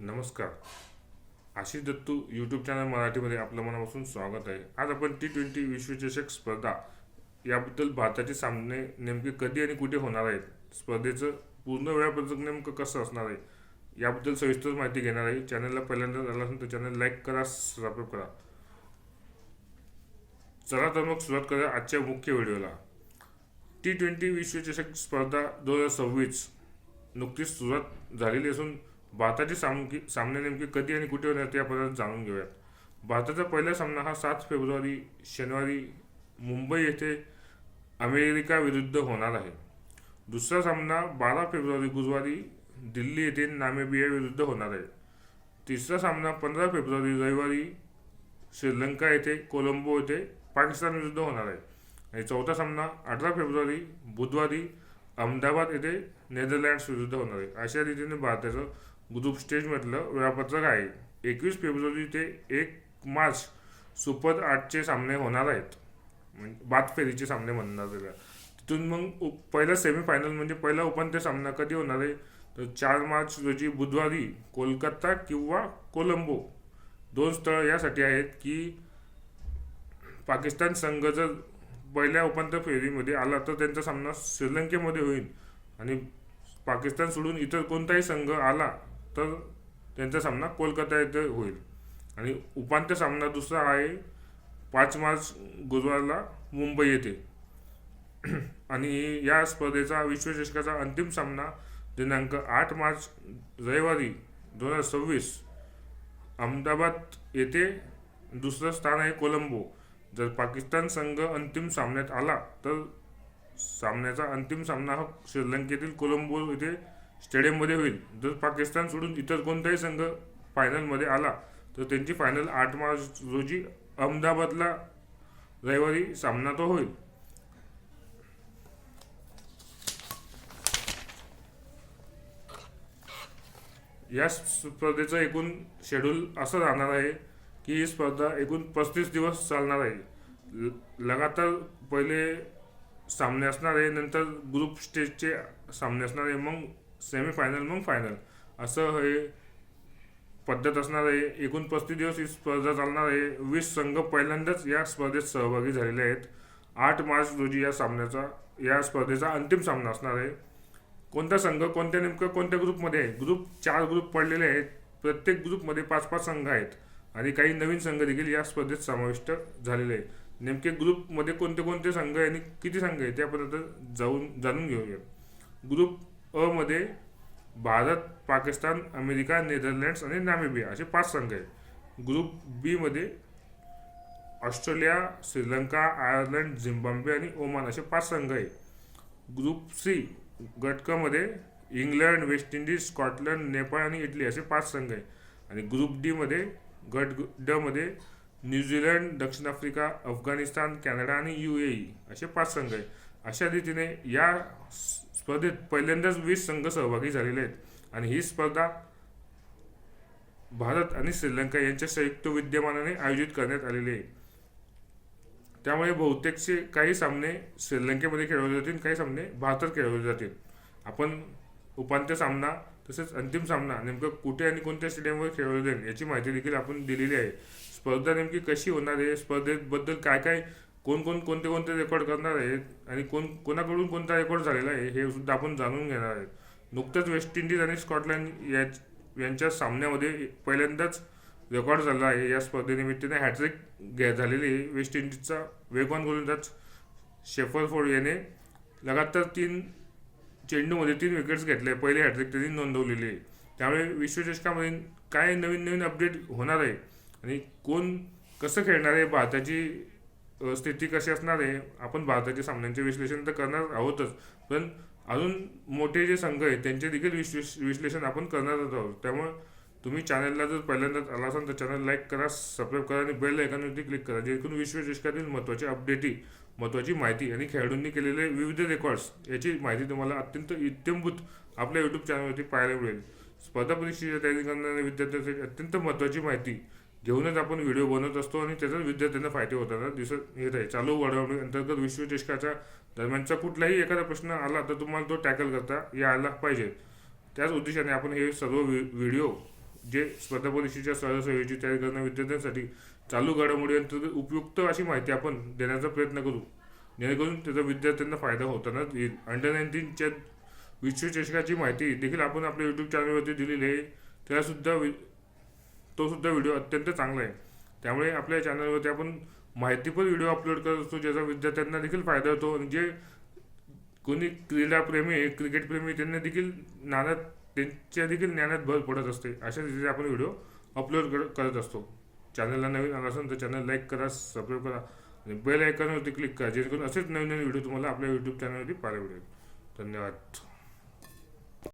नमस्कार. Ashish Dattu YouTube channel मराठीमध्ये आपलं मनापासून स्वागत आहे. आज आपण टी ट्वेंटी विश्वचषक स्पर्धा याबद्दल भारताचे सामने नेमके कधी आणि कुठे होणार आहेत? स्पर्धेचं पूर्ण वेळापत्रक नेमकं कसं असणार आहे? याबद्दल सविस्तर माहिती घेणार आहे. चॅनलला पहिल्यांदा झाला असेल तर चॅनल लाईक करा सबस्क्राईब करा. चला तर मग सुरुवात करा आजच्या मुख्य व्हिडिओला. टी ट्वेंटी विश्वचषक स्पर्धा दोन हजार सव्वीस नुकतीच सुरुवात झालेली असून भारताचे सामकी सामने नेमके कधी आणि कुठे होणार ते आपण जाणून घेऊयात. भारताचा पहिला सामना हा सात फेब्रुवारी शनिवारी मुंबई येथे अमेरिका विरुद्ध होणार आहे. दुसरा सामना बारा फेब्रुवारी गुरुवारी दिल्ली येथे नामेबिया विरुद्ध होणार आहे. तिसरा सामना पंधरा फेब्रुवारी रविवारी श्रीलंका येथे कोलंबो येथे पाकिस्तान विरुद्ध होणार आहे. आणि चौथा सामना अठरा फेब्रुवारी बुधवारी अहमदाबाद येथे नेदरलँड्स विरुद्ध होणार आहे. अशा रीतीने भारताचं ग्रुप स्टेजमधलं वेळापत्रक आहे. एकवीस फेब्रुवारी ते एक मार्च सुपर आठचे सामने होणार आहेत. म्हणजे बाद फेरीचे सामने म्हणणार त्याला. तिथून मग उप- पहिला सेमीफायनल म्हणजे पहिला उपांत्य सामना कधी होणार आहे? तर चार मार्च रोजी बुधवारी कोलकाता किंवा कोलंबो दोन स्थळ यासाठी आहेत की पाकिस्तान संघ जर पहिल्या उपांत्य फेरीमध्ये आला तर त्यांचा सामना श्रीलंकेमध्ये होईल. आणि पाकिस्तान सोडून इतर कोणताही संघ आला तर त्यांचा सामना कोलकाता येथे होईल. आणि उपांत्य सामना दुसरा आहे पाच मार्च गुरुवारला मुंबई येथे. आणि या स्पर्धेचा विश्वचषकाचा अंतिम सामना दिनांक आठ मार्च रविवारी दोन हजार सव्वीस अहमदाबाद येथे. दुसरं स्थान आहे कोलंबो. जर पाकिस्तान संघ अंतिम सामन्यात आला तर सामन्याचा अंतिम सामना हा श्रीलंकेतील कोलंबो येथे स्टेडियममध्ये होईल. जर पाकिस्तान सोडून इतर कोणताही संघ फायनलमध्ये आला तर त्यांची फायनल आठ मार्च रोजी अहमदाबादला रविवारी सामना तो होईल. या स्पर्धेचं एकूण शेड्यूल असं राहणार आहे की ही स्पर्धा एकूण पस्तीस दिवस चालणार आहे. ल- लगातार पहिले सामने असणार आहे नंतर ग्रुप स्टेजचे सामने असणार आहे. मग सेमीफायनल मग फायनल असं हे पद्धत असणार आहे. एकूण पस्तीस दिवस ही स्पर्धा चालणार आहे. वीस संघ पहिल्यांदाच या स्पर्धेत सहभागी झालेले आहेत. आठ मार्च रोजी या सामन्याचा या स्पर्धेचा अंतिम सामना असणार आहे. कोणता संघ कोणत्या नेमकं कोणत्या ग्रुपमध्ये आहे? ग्रुप चार ग्रुप पडलेले आहेत. प्रत्येक ग्रुपमध्ये पाच पाच संघ आहेत. आणि काही नवीन संघ देखील या स्पर्धेत समाविष्ट झालेले आहेत. नेमके ग्रुपमध्ये कोणते कोणते संघ आहे आणि किती संघ आहे त्यापर्यंत जाऊन जाणून घेऊया. ग्रुप अमध्ये भारत पाकिस्तान अमेरिका नेदरलँड्स आणि नामिबिया असे पाच संघ आहेत. ग्रुप बीमध्ये ऑस्ट्रेलिया श्रीलंका आयर्लंड झिम्बाब्वे आणि ओमान असे पाच संघ आहेत. Group C गटकमध्ये England West Indies Scotland Nepal आणि इटली असे पाच संघ आहे आणि ग्रुप डीमध्ये गट डमध्ये न्यूझीलंड दक्षिण आफ्रिका अफगाणिस्तान कॅनडा आणि यू ए असे पाच संघ आहे अशा रीतीने या स्पर्धेत पहिल्यांदाच वीस संघ सहभागी झालेले आहेत. आणि ही स्पर्धा भारत आणि श्रीलंका यांच्या संयुक्त विद्यमानाने आयोजित करण्यात आलेली आहे. त्यामुळे बहुतेकचे काही सामने श्रीलंकेमध्ये खेळवले जातील काही सामने भारतात खेळवले जातील. आपण उपांत्य सामना तसेच अंतिम सामना नेमकं कुठे आणि कोणत्या स्टेडियमवर खेळवले जाईल याची माहिती देखील आपण दिलेली आहे. स्पर्धा नेमकी कशी होणार आहे? स्पर्धेबद्दल काय काय कोण कोण कोणते कोणते रेकॉर्ड करणार आहेत आणि कोण कोणाकडून कोणता रेकॉर्ड झालेला आहे हे सुद्धा आपण जाणून घेणार आहेत. नुकतंच वेस्ट इंडिज आणि स्कॉटलंड या यांच्या सामन्यामध्ये पहिल्यांदाच रेकॉर्ड झाला आहे. या स्पर्धेनिमित्ताने हॅट्रिक घ्या झालेली आहे. वेस्ट इंडिजचा वेगवान गोलंदाज शेफर फोर्ड याने लगातार तीन चेंडूमध्ये तीन विकेट्स घेतले. पहिले हॅट्रिक त्यांनी नोंदवलेली आहे. त्यामुळे विश्वचषकामध्ये काय नवीन नवीन अपडेट होणार आहे आणि कोण कसं खेळणार आहे भारताची स्थिती कशी असणार आहे? आपण भारताच्या सामन्यांचे विश्लेषण तर करणार आहोतच. पण अजून मोठे जे संघ आहेत त्यांचे देखील विश्लेष विश्लेषण आपण करणारच आहोत. त्यामुळे तुम्ही चॅनलला जर पहिल्यांदाच आला असाल तर चॅनल लाईक करा सबस्क्राईब करा आणि बेल आयकॉनवरती क्लिक करा. जेणेकरून विश्वचषकातील महत्त्वाची अपडेटी महत्त्वाची माहिती आणि खेळाडूंनी केलेले विविध रेकॉर्ड्स याची माहिती तुम्हाला अत्यंत इत्यंभूत आपल्या यूट्यूब चॅनलवरती पाहायला मिळेल. स्पर्धा परीक्षेच्या तयारी करणाऱ्या विद्यार्थ्यांसाठी अत्यंत महत्त्वाची माहिती घेऊनच आपण व्हिडिओ बनवत असतो आणि त्याचाच विद्यार्थ्यांना फायदे होताना दिसत येत आहे चालू वाढवणे अंतर्गत विश्वचषकाच्या दरम्यानचा कुठलाही एखादा प्रश्न आला तर तुम्हाला तो टॅकल करता यायला पाहिजे. त्याच उद्देशाने आपण हे सर्व व्हिडिओ जे स्पर्धा परीक्षेच्या सहसहयोगी तयारी करणाऱ्या विद्यार्थ्यांसाठी चालू घडामोडी अंतर्गत उपयुक्त अशी माहिती आपण देण्याचा प्रयत्न करू. जेणेकरून त्याचा विद्यार्थ्यांना फायदा होताना येईल. अंडर नाईन्टीनच्या विश्वचषकाची माहिती देखील आपण आपल्या यूट्यूब चॅनलवरती दिलेली आहे. त्यासुद्धा वि तो सुद्धा व्हिडिओ अत्यंत चांगला आहे. त्यामुळे आपल्या चॅनलवरती आपण माहितीपर व्हिडिओ अपलोड करत असतो ज्याचा विद्यार्थ्यांना देखील फायदा होतो. आणि जे कोणी क्रीडाप्रेमी आहे क्रिकेटप्रेमी त्यांना देखील ज्ञानात त्यांच्या देखील ज्ञानात भर पडत असते. अशा रीतीने आपण व्हिडिओ अपलोड कर करत असतो. चॅनलला नवीन आला असेल तर चॅनल लाईक करा सबस्क्राईब करा आणि बेल आयकॉनवरती क्लिक करा जेणेकरून असेच नवीन नवीन व्हिडिओ तुम्हाला आपल्या यूट्यूब चॅनलवरती पाहायला मिळेल. धन्यवाद.